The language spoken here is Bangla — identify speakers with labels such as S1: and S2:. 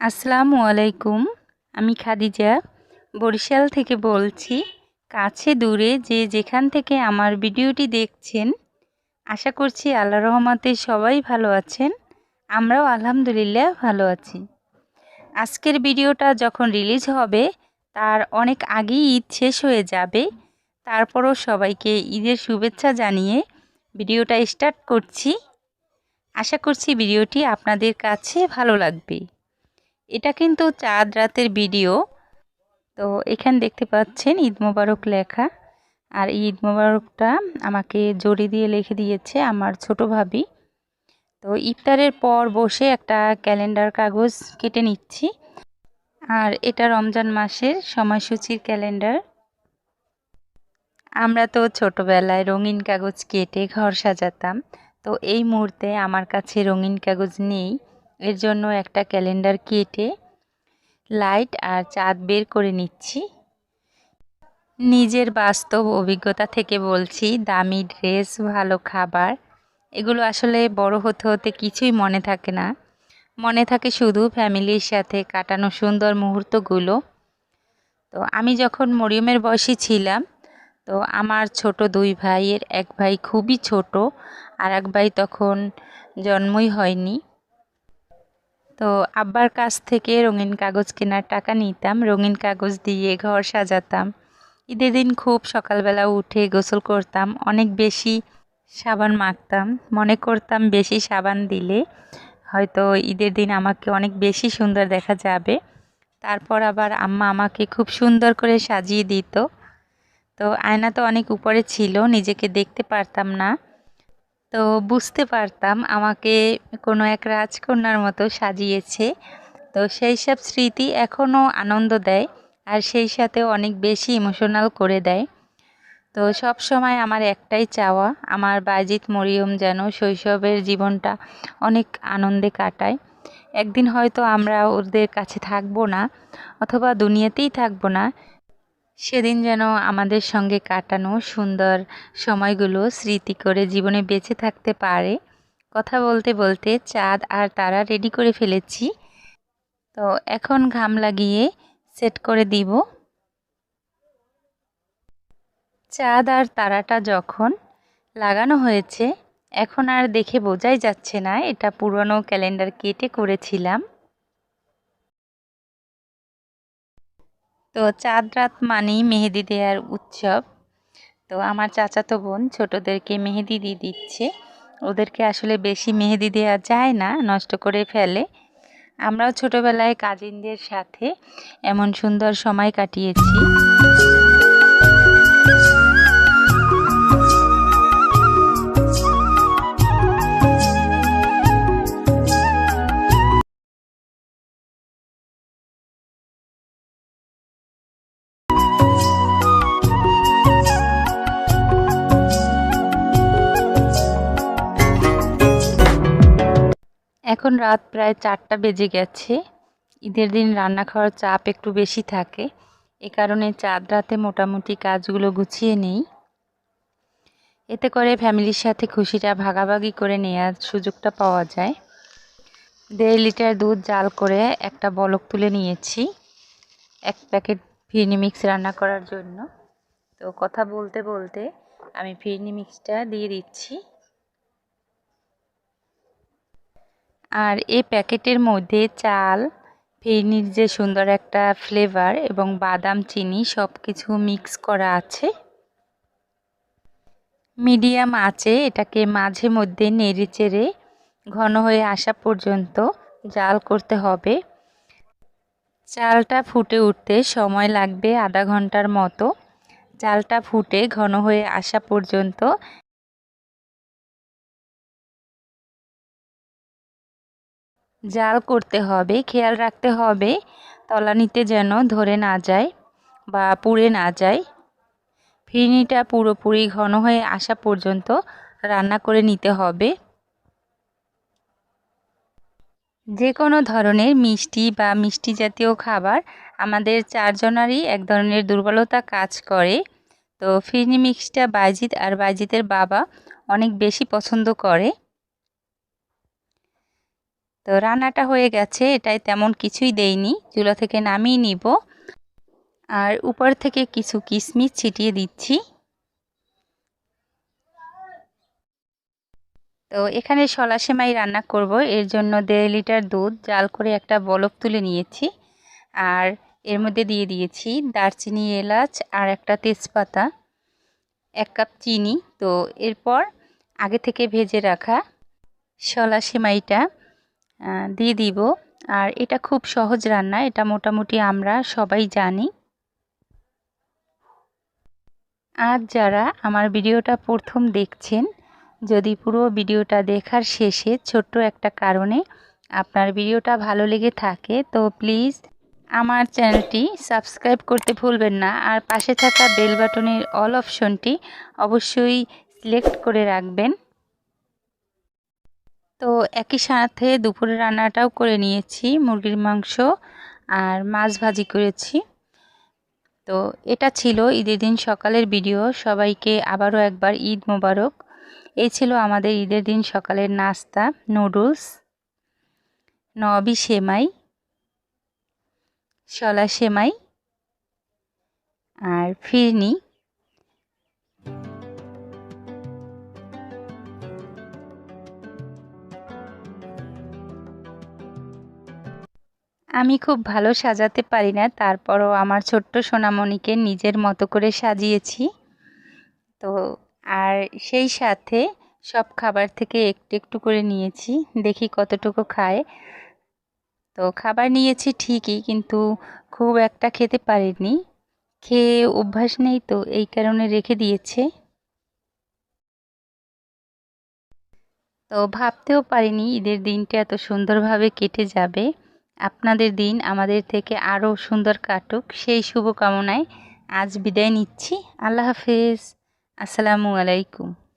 S1: আসসালামু আলাইকুম, আমি খাদিজা। বরিশাল থেকে বলছি, কাছে দূরে যে যেখান থেকে আমার ভিডিওটি দেখছেন, আশা করছি আল্লাহ রহমতে সবাই ভালো আছেন, আমরাও আলহামদুলিল্লাহ ভালো আছি। আজকের ভিডিওটা যখন রিলিজ হবে, তার অনেক আগেই ঈদ শেষ হয়ে যাবে, তারপরও সবাইকে ঈদের শুভেচ্ছা জানিয়ে ভিডিওটা স্টার্ট করছি। আশা করছি ভিডিওটি আপনাদের কাছে ভালো লাগবে। এটা কিন্তু চাঁদ রাতের ভিডিও। তো এখানে দেখতে পাচ্ছেন ঈদ মোবারক লেখা। আর ঈদ মোবারকটা আমাকে জড়ি দিয়ে লিখে দিয়েছে আমার ছোট ভাবি। তো ইফতারের পর বসে একটা ক্যালেন্ডার কাগজ কেটে নিচ্ছি। আর এটা রমজান মাসের সময়সূচির ক্যালেন্ডার। আমরা তো ছোটবেলায় রঙিন কাগজ কেটে ঘর সাজাতাম। তো এই মুহূর্তে আমার কাছে রঙিন কাগজ নেই। এর জন্য একটা ক্যালেন্ডার কেটে লাইট আর চাঁদ বের করে নিচ্ছি। নিজের বাস্তব অভিজ্ঞতা থেকে বলছি, দামি ড্রেস, ভালো খাবার, এগুলো আসলে বড় হতে হতে কিছুই মনে থাকে না। মনে থাকে শুধু ফ্যামিলির সাথে কাটানো সুন্দর মুহূর্তগুলো। তো আমি যখন মরিয়মের বয়সী ছিলাম, তো আমার ছোট দুই ভাইয়ের এক ভাই খুবই ছোট আর এক ভাই তখন জন্মই হয়নি। তো আব্বার কাছ থেকে রঙিন কাগজ কেনার টাকা নিতাম, রঙিন কাগজ দিয়ে ঘর সাজাতাম। ঈদের দিন খুব সকালবেলা উঠে গোসল করতাম, অনেক বেশি সাবান মাখতাম। মনে করতাম বেশি সাবান দিলে হয়তো ঈদের দিন আমাকে অনেক বেশি সুন্দর দেখা যাবে। তারপর আবার আম্মা আমাকে খুব সুন্দর করে সাজিয়ে দিত। তো আয়না তো অনেক উপরে ছিল, নিজেকে দেখতে পারতাম না। তো বুঝতে পারতাম আমাকে কোনো এক রাজকন্যার মতো সাজিয়েছে। তো সেই সব স্মৃতি এখনও আনন্দ দেয় আর সেই সাথে অনেক বেশি ইমোশনাল করে দেয়। তো সব সময় আমার একটাই চাওয়া, আমার বাইজিৎ মরিয়ম যেন শৈশবের জীবনটা অনেক আনন্দে কাটায়। একদিন হয়তো আমরা ওদের কাছে থাকব না অথবা দুনিয়াতেই থাকব না সেদিন যেন আমাদের সঙ্গে কাটানো সুন্দর সময়গুলো স্মৃতি করে জীবনে বেঁচে থাকতে পারে। কথা বলতে বলতে চাঁদ আর তারা রেডি করে ফেলেছি। তো এখন ঘাম লাগিয়ে সেট করে দিব। চাঁদ আর তারাটা যখন লাগানো হয়েছে, এখন আর দেখে বোঝাই যাচ্ছে না, এটা পুরনো ক্যালেন্ডার কেটে করেছিলাম। তো চাঁদ রাত মানেই মেহেদি দেওয়ার উৎসব। তো আমার চাচাতো বোন ছোটদেরকে মেহেদি দিয়ে দিচ্ছে। ওদেরকে আসলে বেশি মেহেদি দেওয়া যায় না, নষ্ট করে ফেলে। আমরাও ছোটবেলায় কাজিনদের সাথে এমন সুন্দর সময় কাটিয়েছি। এখন রাত প্রায় চারটা বেজে গেছে। ঈদের দিন রান্না খাওয়ার চাপ একটু বেশি থাকে। এ কারণে চাঁদ রাতে মোটামুটি কাজগুলো গুছিয়ে নেই। এতে করে ফ্যামিলির সাথে খুশিটা ভাগাভাগি করে নেওয়ার সুযোগটা পাওয়া যায়। দেড় লিটার দুধ জাল করে একটা বলক তুলে নিয়েছি। এক প্যাকেট ফিরনি মিক্স রান্না করার জন্য। তো কথা বলতে বলতে আমি ফিরনি মিক্সটা দিয়ে দিচ্ছি। আর এই প্যাকেটের মধ্যে চাল ফেরনির যে সুন্দর একটা ফ্লেভার এবং বাদাম চিনি সব কিছু মিক্স করা আছে। মিডিয়াম আছে এটাকে মাঝে মধ্যে নেড়ে চেড়ে ঘন হয়ে আসা পর্যন্ত জাল করতে হবে। চালটা ফুটে উঠতে সময় লাগবে আধা ঘণ্টার মতো। চালটা ফুটে ঘন হয়ে আসা পর্যন্ত জাল করতে হবে, খেয়াল রাখতে হবে, তলানিতে যেন ধরে না যায় বা পুড়ে না যায়। ফিরনিটা পুরোপুরি ঘন হয়ে আসা পর্যন্ত রান্না করে নিতে হবে। যে কোনো ধরনের মিষ্টি বা মিষ্টি জাতীয় খাবার আমাদের চারজনারই এক ধরনের দুর্বলতা কাজ করে। তো ফিরনি মিক্সটা বাইজিৎ আর বাইজিতের বাবা অনেক বেশি পছন্দ করে। তো রান্নাটা হয়ে গেছে, এটাই তেমন কিছুই দেইনি। চুলা থেকে নামিয়ে নিব। আর উপর থেকে কিছু কিশমিশ ছিটিয়ে দিচ্ছি। তো এখানে শলা সেমাই রান্না করব। এর জন্য দেড় লিটার দুধ, জাল করে একটা বলক তুলে নিয়েছি। আর এর মধ্যে দিয়ে দিয়েছি দারচিনি, এলাচ আর একটা তেজপাতা, এক কাপ চিনি। তো এরপর আগে থেকে ভেজে রাখা শলা সেমাইটা দিয়ে দিব। আর এটা খুব সহজ রান্না, এটা মোটামুটি আমরা সবাই জানি। আজ যারা আমার ভিডিওটা প্রথম দেখছেন, যদি পুরো ভিডিওটা দেখার শেষে ছোট্ট একটা কারণে আপনার ভিডিওটা ভালো লেগে থাকে, তো প্লিজ আমার চ্যানেলটি সাবস্ক্রাইব করতে ভুলবেন না। আর পাশে থাকা বেল বাটনের অল অপশনটি অবশ্যই সিলেক্ট করে রাখবেন। তো একই সাথে দুপুরে রান্নাটাও করে নিয়েছি, মুরগির মাংস আর মাছ ভাজি করেছি। তো এটা ছিল ঈদের দিন সকালের ভিডিও, সবাইকে আবারও একবার ঈদ মোবারক। এই ছিল আমাদের ঈদের দিন সকালের নাস্তা, নুডলস, নবি সেমাই, শলা সেমাই আর ফিরনি। আমি খুব ভালো সাজাতে পারি না, তারপরও আমার ছোট্ট সোনামণিকে নিজের মতো করে সাজিয়েছি। তো, আর সেই সাথে সব খাবার থেকে একটু একটু করে নিয়েছি, দেখি কতটুকু খায়। তো খাবার নিয়েছি ঠিকই, কিন্তু খুব একটা খেতে পারিনি। খেয়ে অভ্যাস নেই তো, এই কারণে রেখে দিয়েছে। তো ভাবতেও পারিনি ঈদের দিনটা এত সুন্দরভাবে কেটে যাবে। আপনাদের দিন আমাদের থেকে আরও সুন্দর কাটুক। সেই শুভকামনায় আজ বিদায় নিচ্ছি। আল্লাহ হাফেজ। আসসালামু আলাইকুম।